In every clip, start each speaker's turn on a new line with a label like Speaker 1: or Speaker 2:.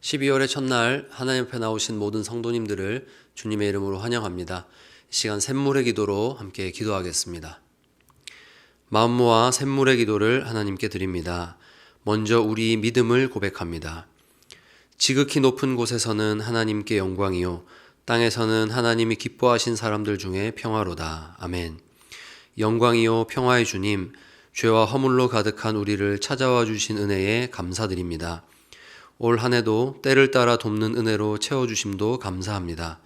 Speaker 1: 12월의 첫날 하나님 앞에 나오신 모든 성도님들을 주님의 이름으로 환영합니다. 이 시간 샘물의 기도로 함께 기도하겠습니다. 마음 모아 샘물의 기도를 하나님께 드립니다. 먼저 우리 믿음을 고백합니다. 지극히 높은 곳에서는 하나님께 영광이요 땅에서는 하나님이 기뻐하신 사람들 중에 평화로다. 아멘. 영광이요 평화의 주님, 죄와 허물로 가득한 우리를 찾아와 주신 은혜에 감사드립니다. 올 한 해도 때를 따라 돕는 은혜로 채워주심도 감사합니다.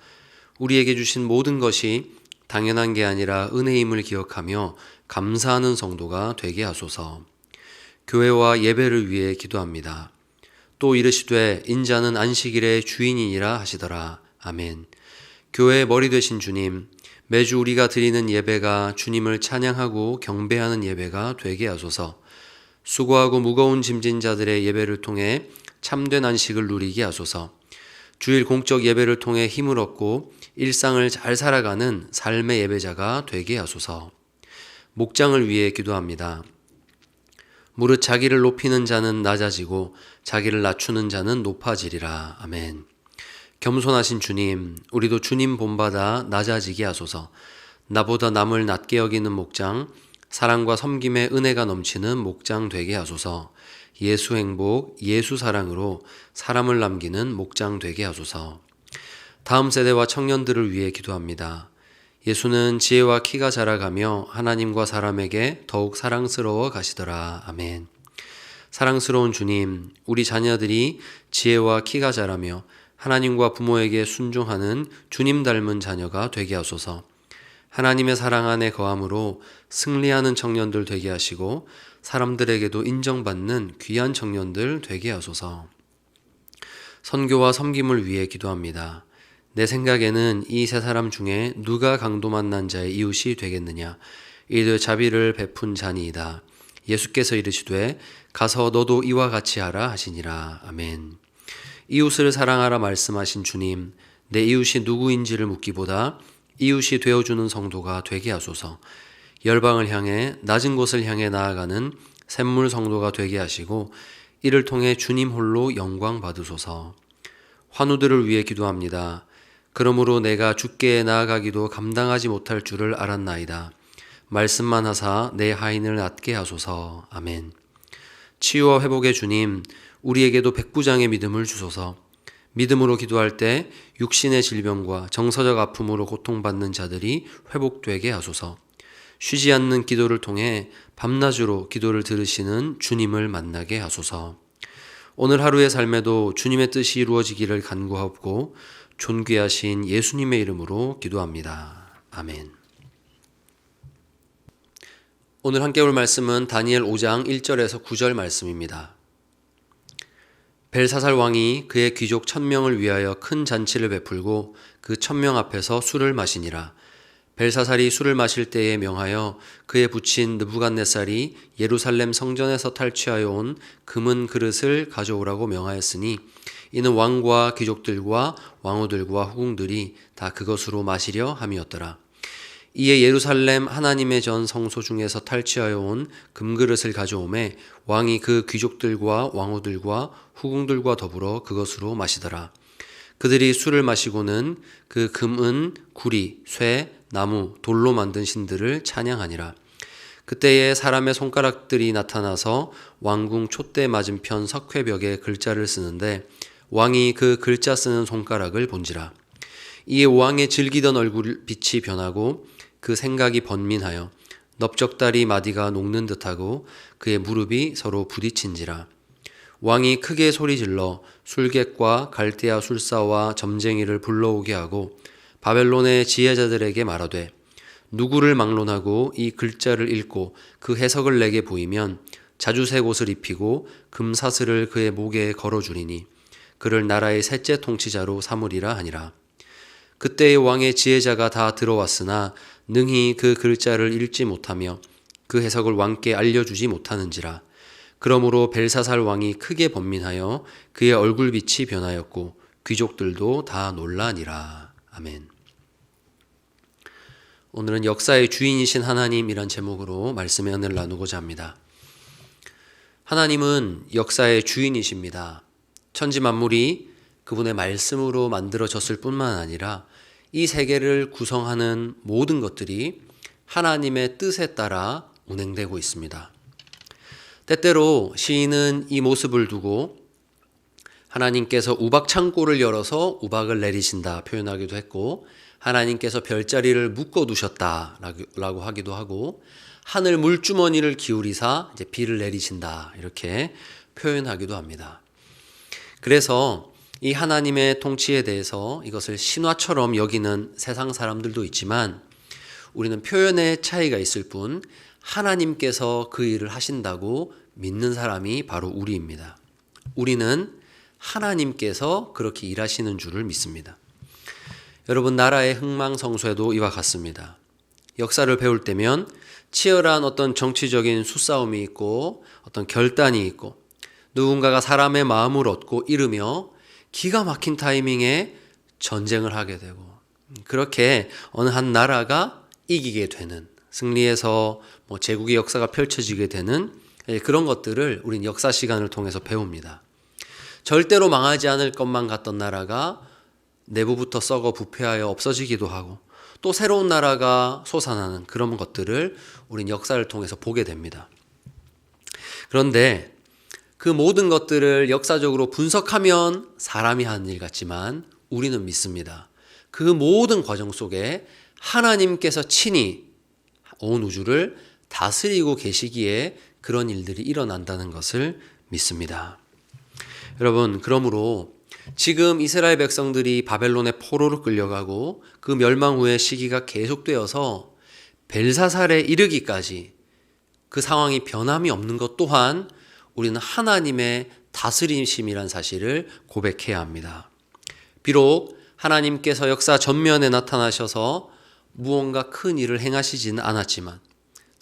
Speaker 1: 우리에게 주신 모든 것이 당연한 게 아니라 은혜임을 기억하며 감사하는 성도가 되게 하소서. 교회와 예배를 위해 기도합니다. 또 이르시되 인자는 안식일의 주인이니라 하시더라. 아멘. 교회의 머리 되신 주님, 매주 우리가 드리는 예배가 주님을 찬양하고 경배하는 예배가 되게 하소서. 수고하고 무거운 짐진 자들의 예배를 통해 참된 안식을 누리게 하소서. 주일 공적 예배를 통해 힘을 얻고 일상을 잘 살아가는 삶의 예배자가 되게 하소서. 목장을 위해 기도합니다. 무릇 자기를 높이는 자는 낮아지고 자기를 낮추는 자는 높아지리라. 아멘. 겸손하신 주님, 우리도 주님 본받아 낮아지게 하소서. 나보다 남을 낮게 여기는 목장, 사랑과 섬김의 은혜가 넘치는 목장 되게 하소서. 예수 행복, 예수 사랑으로 사람을 남기는 목장 되게 하소서. 다음 세대와 청년들을 위해 기도합니다. 예수는 지혜와 키가 자라가며 하나님과 사람에게 더욱 사랑스러워 가시더라. 아멘. 사랑스러운 주님, 우리 자녀들이 지혜와 키가 자라며 하나님과 부모에게 순종하는 주님 닮은 자녀가 되게 하소서. 하나님의 사랑 안에 거함으로 승리하는 청년들 되게 하시고 사람들에게도 인정받는 귀한 청년들 되게 하소서. 선교와 섬김을 위해 기도합니다. 내 생각에는 이 세 사람 중에 누가 강도 만난 자의 이웃이 되겠느냐? 이들 자비를 베푼 자니이다. 예수께서 이르시되 가서 너도 이와 같이 하라 하시니라. 아멘. 이웃을 사랑하라 말씀하신 주님, 내 이웃이 누구인지를 묻기보다 이웃이 되어주는 성도가 되게 하소서. 열방을 향해 낮은 곳을 향해 나아가는 샘물 성도가 되게 하시고 이를 통해 주님 홀로 영광 받으소서. 환우들을 위해 기도합니다. 그러므로 내가 주께 나아가기도 감당하지 못할 줄을 알았나이다. 말씀만 하사 내 하인을 낫게 하소서. 아멘. 치유와 회복의 주님, 우리에게도 백부장의 믿음을 주소서. 믿음으로 기도할 때 육신의 질병과 정서적 아픔으로 고통받는 자들이 회복되게 하소서. 쉬지 않는 기도를 통해 밤낮으로 기도를 들으시는 주님을 만나게 하소서. 오늘 하루의 삶에도 주님의 뜻이 이루어지기를 간구하옵고 존귀하신 예수님의 이름으로 기도합니다. 아멘. 오늘 함께 볼 말씀은 다니엘 5장 1절에서 9절 말씀입니다. 벨사살 왕이 그의 귀족 천명을 위하여 큰 잔치를 베풀고 그 천명 앞에서 술을 마시니라. 벨사살이 술을 마실 때에 명하여 그의 부친 느부갓네살이 예루살렘 성전에서 탈취하여 온 금은 그릇을 가져오라고 명하였으니 이는 왕과 귀족들과 왕후들과 후궁들이 다 그것으로 마시려 함이었더라. 이에 예루살렘 하나님의 전 성소 중에서 탈취하여 온 금그릇을 가져오매 왕이 그 귀족들과 왕후들과 후궁들과 더불어 그것으로 마시더라. 그들이 술을 마시고는 그 금은 구리, 쇠, 나무, 돌로 만든 신들을 찬양하니라. 그때에 사람의 손가락들이 나타나서 왕궁 촛대 맞은편 석회벽에 글자를 쓰는데 왕이 그 글자 쓰는 손가락을 본지라. 이에 왕의 즐기던 얼굴 빛이 변하고 그 생각이 번민하여 넓적다리 마디가 녹는 듯하고 그의 무릎이 서로 부딪힌지라. 왕이 크게 소리질러 술객과 갈대아 술사와 점쟁이를 불러오게 하고 바벨론의 지혜자들에게 말하되 누구를 막론하고 이 글자를 읽고 그 해석을 내게 보이면 자주색 옷을 입히고 금사슬을 그의 목에 걸어주리니 그를 나라의 셋째 통치자로 삼으리라 하니라. 그때의 왕의 지혜자가 다 들어왔으나 능히 그 글자를 읽지 못하며 그 해석을 왕께 알려주지 못하는지라. 그러므로 벨사살 왕이 크게 번민하여 그의 얼굴빛이 변하였고 귀족들도 다 놀라니라. 아멘. 오늘은 역사의 주인이신 하나님이란 제목으로 말씀의 은혜를 나누고자 합니다. 하나님은 역사의 주인이십니다. 천지 만물이 그분의 말씀으로 만들어졌을 뿐만 아니라 이 세계를 구성하는 모든 것들이 하나님의 뜻에 따라 운행되고 있습니다. 때때로 시인은 이 모습을 두고 하나님께서 우박 창고를 열어서 우박을 내리신다 표현하기도 했고 하나님께서 별자리를 묶어 두셨다라고 하기도 하고 하늘 물주머니를 기울이사 이제 비를 내리신다 이렇게 표현하기도 합니다. 그래서 이 하나님의 통치에 대해서 이것을 신화처럼 여기는 세상 사람들도 있지만 우리는 표현의 차이가 있을 뿐 하나님께서 그 일을 하신다고 믿는 사람이 바로 우리입니다. 우리는 하나님께서 그렇게 일하시는 줄을 믿습니다. 여러분, 나라의 흥망성쇠도 이와 같습니다. 역사를 배울 때면 치열한 어떤 정치적인 수싸움이 있고 어떤 결단이 있고 누군가가 사람의 마음을 얻고 이르며 기가 막힌 타이밍에 전쟁을 하게 되고 그렇게 어느 한 나라가 이기게 되는 승리해서 뭐 제국의 역사가 펼쳐지게 되는 예, 그런 것들을 우린 역사 시간을 통해서 배웁니다. 절대로 망하지 않을 것만 같던 나라가 내부부터 썩어 부패하여 없어지기도 하고 또 새로운 나라가 솟아나는 그런 것들을 우린 역사를 통해서 보게 됩니다. 그런데 그 모든 것들을 역사적으로 분석하면 사람이 하는 일 같지만 우리는 믿습니다. 그 모든 과정 속에 하나님께서 친히 온 우주를 다스리고 계시기에 그런 일들이 일어난다는 것을 믿습니다. 여러분, 그러므로 지금 이스라엘 백성들이 바벨론의 포로로 끌려가고 그 멸망 후의 시기가 계속되어서 벨사살에 이르기까지 그 상황이 변함이 없는 것 또한 우리는 하나님의 다스림심이란 사실을 고백해야 합니다. 비록 하나님께서 역사 전면에 나타나셔서 무언가 큰 일을 행하시지는 않았지만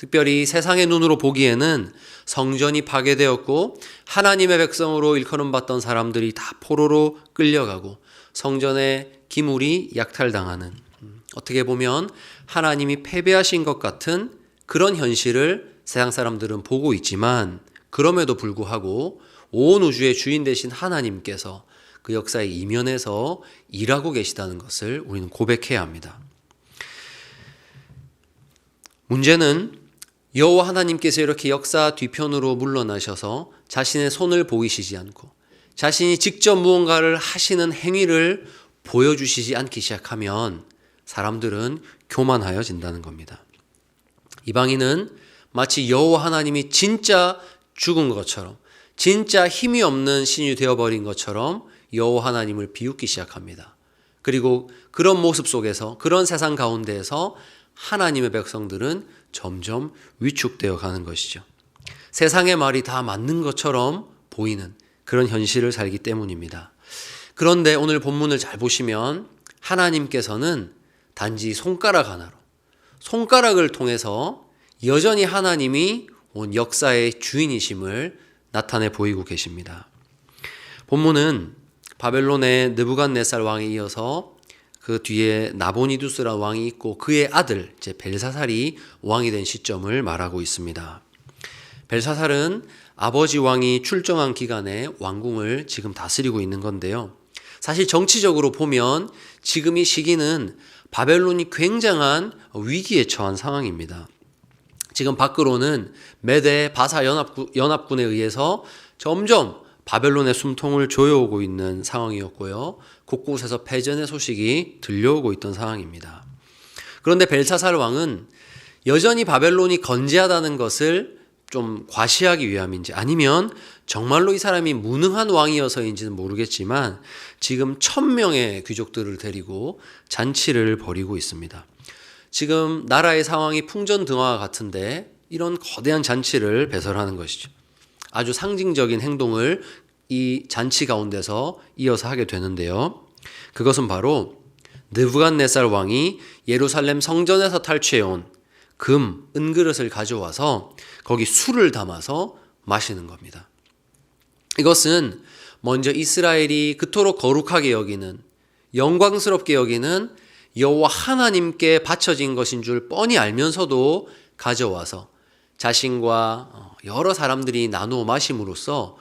Speaker 1: 특별히 세상의 눈으로 보기에는 성전이 파괴되었고 하나님의 백성으로 일컬음 받던 사람들이 다 포로로 끌려가고 성전의 기물이 약탈당하는 음, 어떻게 보면 하나님이 패배하신 것 같은 그런 현실을 세상 사람들은 보고 있지만 그럼에도 불구하고 온 우주의 주인 되신 하나님께서 그 역사의 이면에서 일하고 계시다는 것을 우리는 고백해야 합니다. 문제는 여호와 하나님께서 이렇게 역사 뒤편으로 물러나셔서 자신의 손을 보이시지 않고 자신이 직접 무언가를 하시는 행위를 보여주시지 않기 시작하면 사람들은 교만하여진다는 겁니다. 이방인은 마치 여호와 하나님이 진짜 죽은 것처럼 진짜 힘이 없는 신이 되어버린 것처럼 여호와 하나님을 비웃기 시작합니다. 그리고 그런 모습 속에서 그런 세상 가운데에서 하나님의 백성들은 점점 위축되어 가는 것이죠. 세상의 말이 다 맞는 것처럼 보이는 그런 현실을 살기 때문입니다. 그런데 오늘 본문을 잘 보시면 하나님께서는 단지 손가락 하나로 손가락을 통해서 여전히 하나님이 온 역사의 주인이심을 나타내 보이고 계십니다. 본문은 바벨론의 느부갓네살 왕에 이어서 그 뒤에 나보니두스라 왕이 있고 그의 아들 이제 벨사살이 왕이 된 시점을 말하고 있습니다. 벨사살은 아버지 왕이 출정한 기간에 왕궁을 지금 다스리고 있는 건데요. 사실 정치적으로 보면 지금 이 시기는 바벨론이 굉장한 위기에 처한 상황입니다. 지금 밖으로는 메대 바사 연합군, 연합군에 의해서 점점 바벨론의 숨통을 조여오고 있는 상황이었고요. 곳곳에서 패전의 소식이 들려오고 있던 상황입니다. 그런데 벨사살 왕은 여전히 바벨론이 건재하다는 것을 좀 과시하기 위함인지 아니면 정말로 이 사람이 무능한 왕이어서인지는 모르겠지만 지금 천 명의 귀족들을 데리고 잔치를 벌이고 있습니다. 지금 나라의 상황이 풍전등화와 같은데 이런 거대한 잔치를 배설하는 것이죠. 아주 상징적인 행동을 이 잔치 가운데서 이어서 하게 되는데요. 그것은 바로 느부갓네살 왕이 예루살렘 성전에서 탈취해 온 금, 은그릇을 가져와서 거기 술을 담아서 마시는 겁니다. 이것은 먼저 이스라엘이 그토록 거룩하게 여기는 영광스럽게 여기는 여호와 하나님께 바쳐진 것인 줄 뻔히 알면서도 가져와서 자신과 어, 여러 사람들이 나누어 마심으로써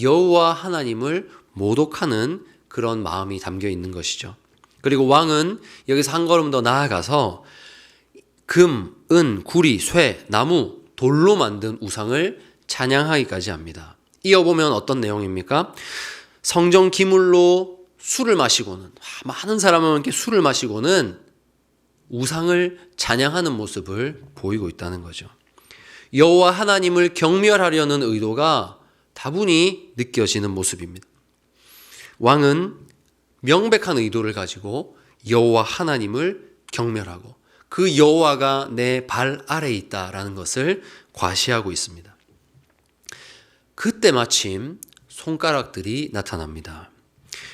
Speaker 1: 여호와 하나님을 모독하는 그런 마음이 담겨 있는 것이죠. 그리고 왕은 여기서 한 걸음 더 나아가서 금, 은, 구리, 쇠, 나무, 돌로 만든 우상을 찬양하기까지 합니다. 이어보면 어떤 내용입니까? 성정 기물로 술을 마시고는 많은 사람은 이렇게 술을 마시고는 우상을 찬양하는 모습을 보이고 있다는 거죠. 여호와 하나님을 경멸하려는 의도가 다분히 느껴지는 모습입니다. 왕은 명백한 의도를 가지고 여호와 하나님을 경멸하고 그 여호와가 내 발 아래에 있다라는 것을 과시하고 있습니다. 그때 마침 손가락들이 나타납니다.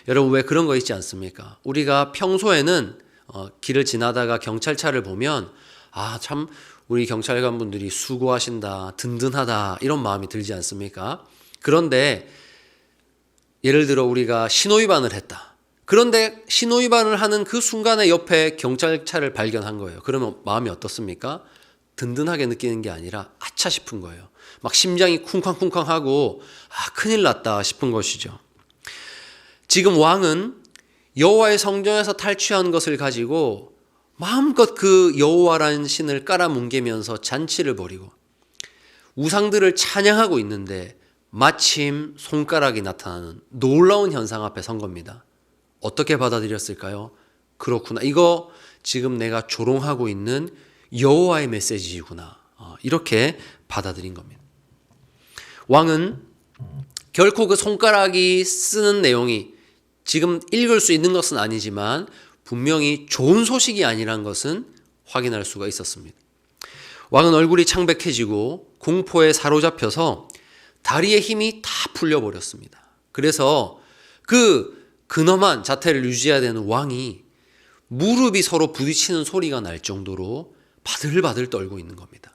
Speaker 1: 여러분 왜 그런 거 있지 않습니까? 우리가 평소에는 어, 길을 지나다가 경찰차를 보면 아 참 우리 경찰관 분들이 수고하신다 든든하다 이런 마음이 들지 않습니까? 그런데 예를 들어 우리가 신호위반을 했다. 그런데 신호위반을 하는 그 순간에 옆에 경찰차를 발견한 거예요. 그러면 마음이 어떻습니까? 든든하게 느끼는 게 아니라 아차 싶은 거예요. 막 심장이 쿵쾅쿵쾅하고 아 큰일 났다 싶은 것이죠. 지금 왕은 여호와의 성전에서 탈취한 것을 가지고 마음껏 그 여호와라는 신을 깔아뭉개면서 잔치를 벌이고 우상들을 찬양하고 있는데 마침 손가락이 나타나는 놀라운 현상 앞에 선 겁니다. 어떻게 받아들였을까요? 그렇구나. 이거 지금 내가 조롱하고 있는 여호와의 메시지이구나. 어, 이렇게 받아들인 겁니다. 왕은 결코 그 손가락이 쓰는 내용이 지금 읽을 수 있는 것은 아니지만 분명히 좋은 소식이 아니란 것은 확인할 수가 있었습니다. 왕은 얼굴이 창백해지고 공포에 사로잡혀서 다리의 힘이 다 풀려버렸습니다. 그래서 그 근엄한 자태를 유지해야 되는 왕이 무릎이 서로 부딪히는 소리가 날 정도로 바들바들 떨고 있는 겁니다.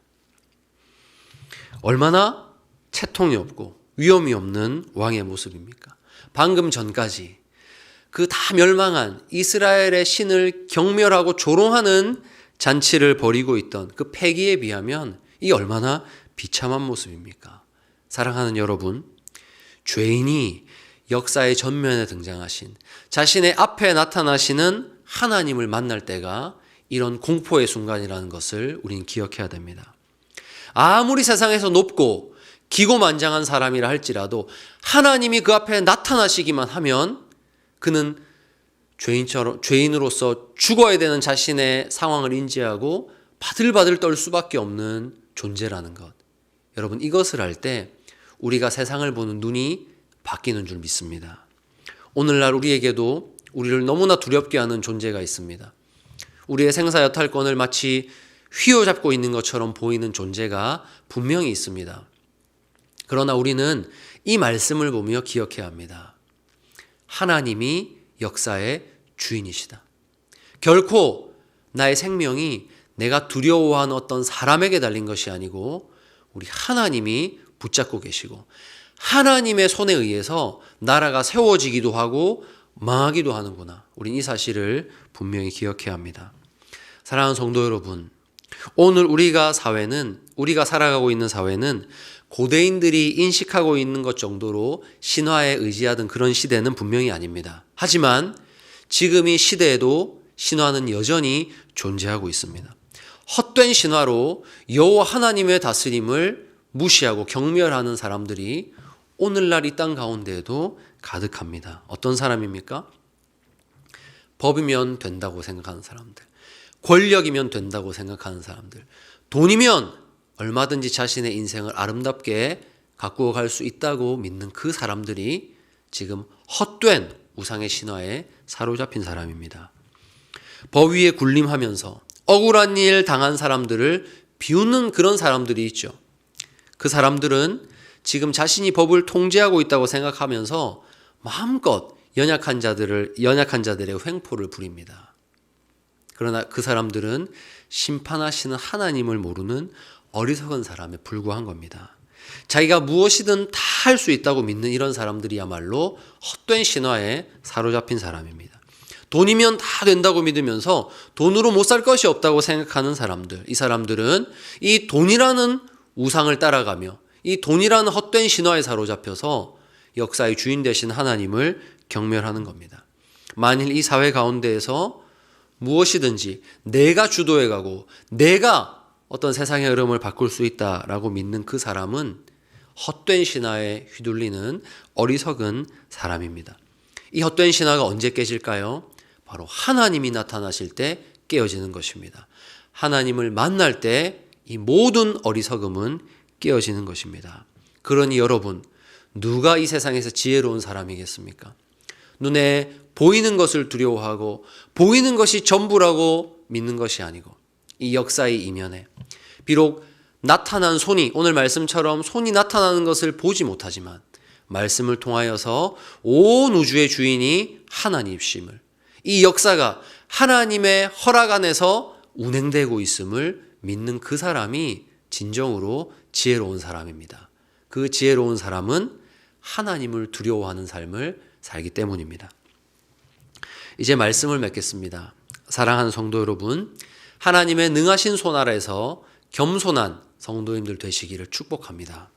Speaker 1: 얼마나 채통이 없고 위험이 없는 왕의 모습입니까? 방금 전까지 그 다 멸망한 이스라엘의 신을 경멸하고 조롱하는 잔치를 벌이고 있던 그 패기에 비하면 이 얼마나 비참한 모습입니까? 사랑하는 여러분, 죄인이 역사의 전면에 등장하신 자신의 앞에 나타나시는 하나님을 만날 때가 이런 공포의 순간이라는 것을 우리는 기억해야 됩니다. 아무리 세상에서 높고 기고만장한 사람이라 할지라도 하나님이 그 앞에 나타나시기만 하면 그는 죄인처럼 죄인으로서 죽어야 되는 자신의 상황을 인지하고 바들바들 떨 수밖에 없는 존재라는 것. 여러분 이것을 할 때 우리가 세상을 보는 눈이 바뀌는 줄 믿습니다. 오늘날 우리에게도 우리를 너무나 두렵게 하는 존재가 있습니다. 우리의 생사 여탈권을 마치 휘어잡고 있는 것처럼 보이는 존재가 분명히 있습니다. 그러나 우리는 이 말씀을 보며 기억해야 합니다. 하나님이 역사의 주인이시다. 결코 나의 생명이 내가 두려워하는 어떤 사람에게 달린 것이 아니고 우리 하나님이 붙잡고 계시고 하나님의 손에 의해서 나라가 세워지기도 하고 망하기도 하는구나. 우린 이 사실을 분명히 기억해야 합니다. 사랑하는 성도 여러분, 오늘 우리가 사회는 우리가 살아가고 있는 사회는 고대인들이 인식하고 있는 것 정도로 신화에 의지하던 그런 시대는 분명히 아닙니다. 하지만 지금 이 시대에도 신화는 여전히 존재하고 있습니다. 헛된 신화로 여호와 하나님의 다스림을 무시하고 경멸하는 사람들이 오늘날 이 땅 가운데에도 가득합니다. 어떤 사람입니까? 법이면 된다고 생각하는 사람들, 권력이면 된다고 생각하는 사람들, 돈이면 얼마든지 자신의 인생을 아름답게 가꾸어 갈수 있다고 믿는 그 사람들이 지금 헛된 우상의 신화에 사로잡힌 사람입니다. 법 위에 군림하면서 억울한 일 당한 사람들을 비웃는 그런 사람들이 있죠. 그 사람들은 지금 자신이 법을 통제하고 있다고 생각하면서 마음껏 연약한 자들을 연약한 자들의 횡포를 부립니다. 그러나 그 사람들은 심판하시는 하나님을 모르는 어리석은 사람에 불과한 겁니다. 자기가 무엇이든 다 할 수 있다고 믿는 이런 사람들이야말로 헛된 신화에 사로잡힌 사람입니다. 돈이면 다 된다고 믿으면서 돈으로 못 살 것이 없다고 생각하는 사람들. 이 사람들은 이 돈이라는 우상을 따라가며 이 돈이라는 헛된 신화에 사로잡혀서 역사의 주인 되신 하나님을 경멸하는 겁니다. 만일 이 사회 가운데에서 무엇이든지 내가 주도해 가고 내가 어떤 세상의 흐름을 바꿀 수 있다라고 믿는 그 사람은 헛된 신화에 휘둘리는 어리석은 사람입니다. 이 헛된 신화가 언제 깨질까요? 바로 하나님이 나타나실 때 깨어지는 것입니다. 하나님을 만날 때 이 모든 어리석음은 깨어지는 것입니다. 그러니 여러분, 누가 이 세상에서 지혜로운 사람이겠습니까? 눈에 보이는 것을 두려워하고 보이는 것이 전부라고 믿는 것이 아니고 이 역사의 이면에 비록 나타난 손이 오늘 말씀처럼 손이 나타나는 것을 보지 못하지만 말씀을 통하여서 온 우주의 주인이 하나님심을 이 역사가 하나님의 허락 안에서 운행되고 있음을 믿는 그 사람이 진정으로 지혜로운 사람입니다. 그 지혜로운 사람은 하나님을 두려워하는 삶을 살기 때문입니다. 이제 말씀을 맺겠습니다. 사랑하는 성도 여러분, 하나님의 능하신 손 아래서 겸손한 성도님들 되시기를 축복합니다.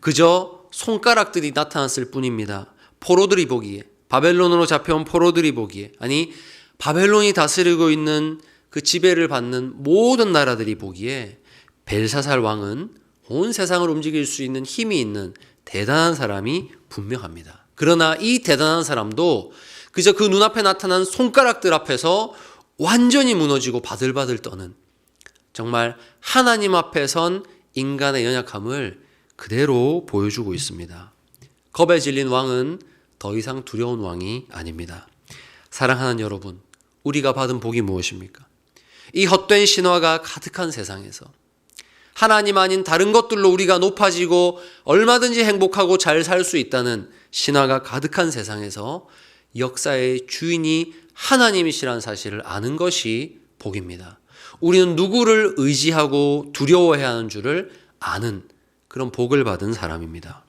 Speaker 1: 그저 손가락들이 나타났을 뿐입니다. 포로들이 보기에 바벨론으로 잡혀온 포로들이 보기에 아니 바벨론이 다스리고 있는 그 지배를 받는 모든 나라들이 보기에 벨사살 왕은 온 세상을 움직일 수 있는 힘이 있는 대단한 사람이 분명합니다. 그러나 이 대단한 사람도 그저 그 눈앞에 나타난 손가락들 앞에서 완전히 무너지고 바들바들 떠는 정말 하나님 앞에 선 인간의 연약함을 그대로 보여주고 있습니다. 겁에 질린 왕은 더 이상 두려운 왕이 아닙니다. 사랑하는 여러분, 우리가 받은 복이 무엇입니까? 이 헛된 신화가 가득한 세상에서 하나님 아닌 다른 것들로 우리가 높아지고 얼마든지 행복하고 잘 살 수 있다는 신화가 가득한 세상에서 역사의 주인이 하나님이시라는 사실을 아는 것이 복입니다. 우리는 누구를 의지하고 두려워해야 하는 줄을 아는 그런 복을 받은 사람입니다.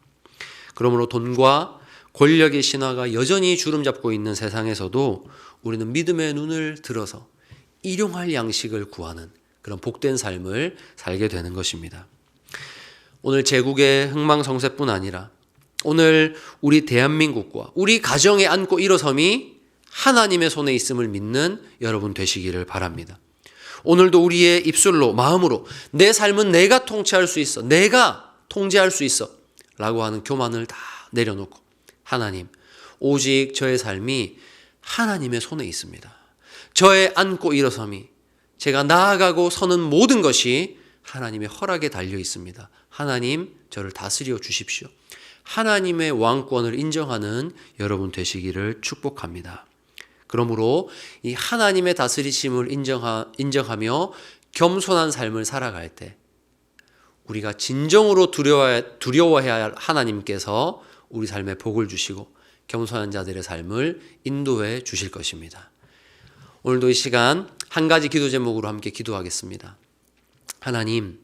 Speaker 1: 그러므로 돈과 권력의 신화가 여전히 주름 잡고 있는 세상에서도 우리는 믿음의 눈을 들어서 일용할 양식을 구하는 그런 복된 삶을 살게 되는 것입니다. 오늘 제국의 흥망성쇠뿐 아니라 오늘 우리 대한민국과 우리 가정에 안고 일어섬이 하나님의 손에 있음을 믿는 여러분 되시기를 바랍니다. 오늘도 우리의 입술로 마음으로 내 삶은 내가 통치할 수 있어. 내가 통제할 수 있어. 라고 하는 교만을 다 내려놓고 하나님 오직 저의 삶이 하나님의 손에 있습니다. 저의 안고 일어섬이 제가 나아가고 서는 모든 것이 하나님의 허락에 달려 있습니다. 하나님 저를 다스려 주십시오. 하나님의 왕권을 인정하는 여러분 되시기를 축복합니다. 그러므로 이 하나님의 다스리심을 인정하, 인정하며 겸손한 삶을 살아갈 때 우리가 진정으로 두려워, 두려워해야 할 하나님께서 우리 삶에 복을 주시고 겸손한 자들의 삶을 인도해 주실 것입니다. 오늘도 이 시간 한 가지 기도 제목으로 함께 기도하겠습니다. 하나님,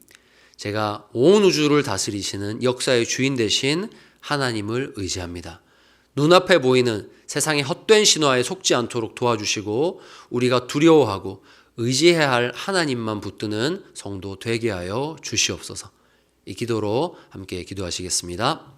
Speaker 1: 제가 온 우주를 다스리시는 역사의 주인 되신 하나님을 의지합니다. 눈앞에 보이는 세상의 헛된 신화에 속지 않도록 도와주시고 우리가 두려워하고 의지해야 할 하나님만 붙드는 성도 되게 하여 주시옵소서. 이 기도로 함께 기도하시겠습니다.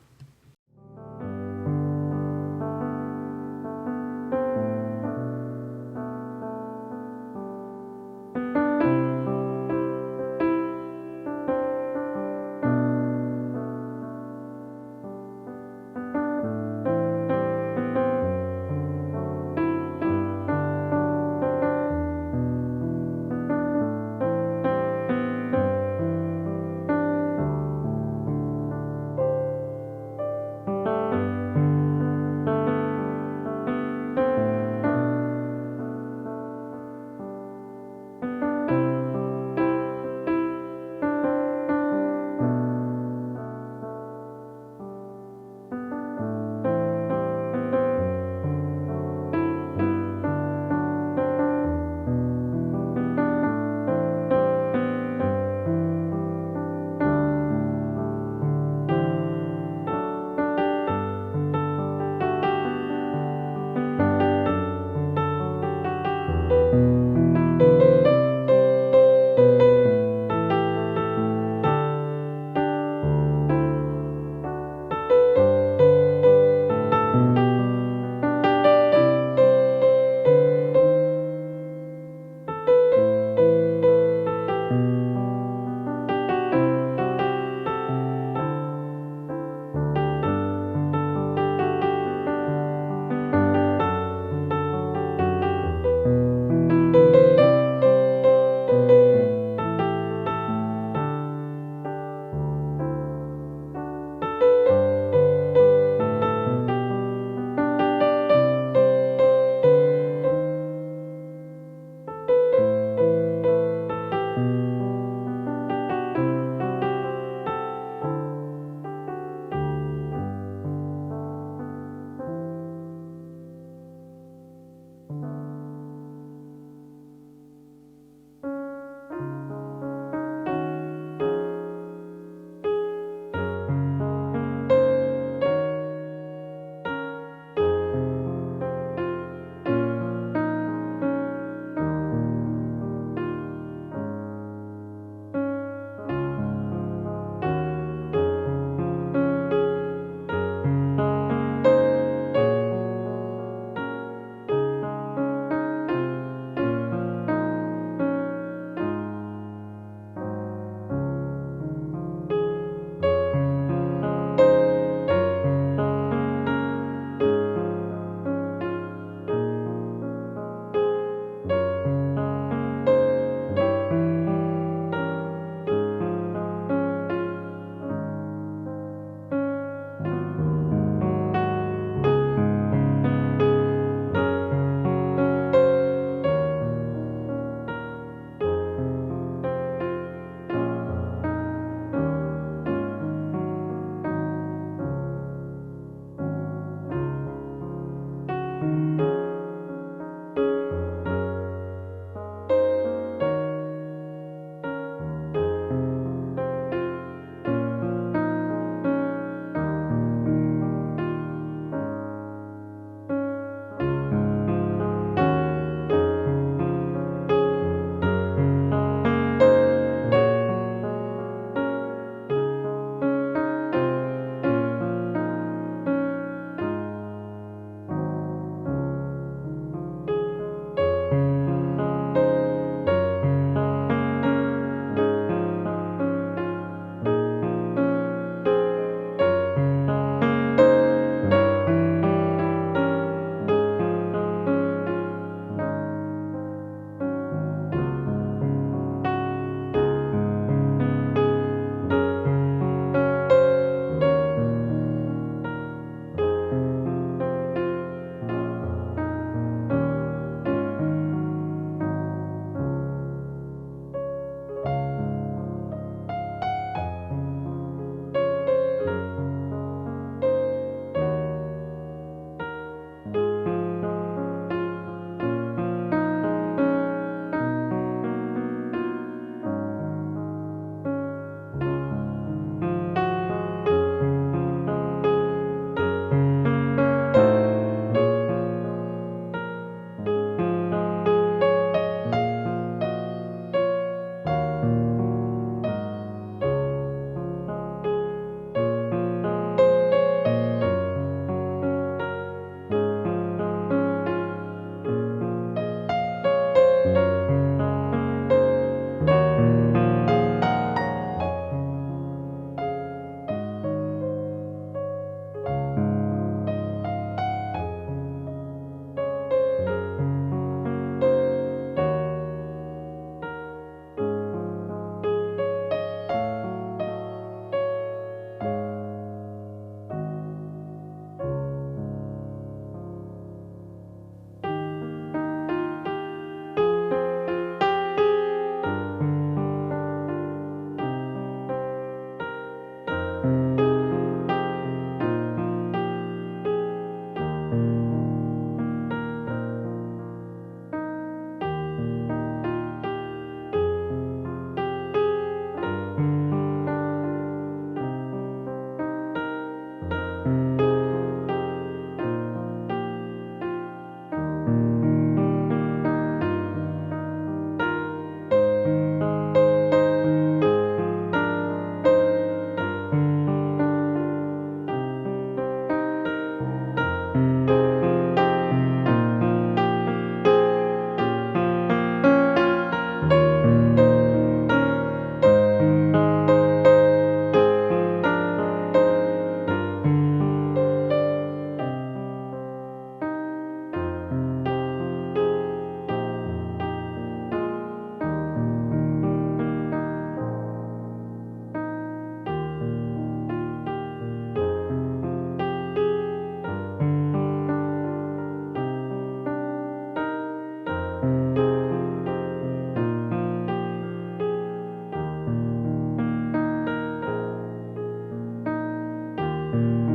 Speaker 1: thank you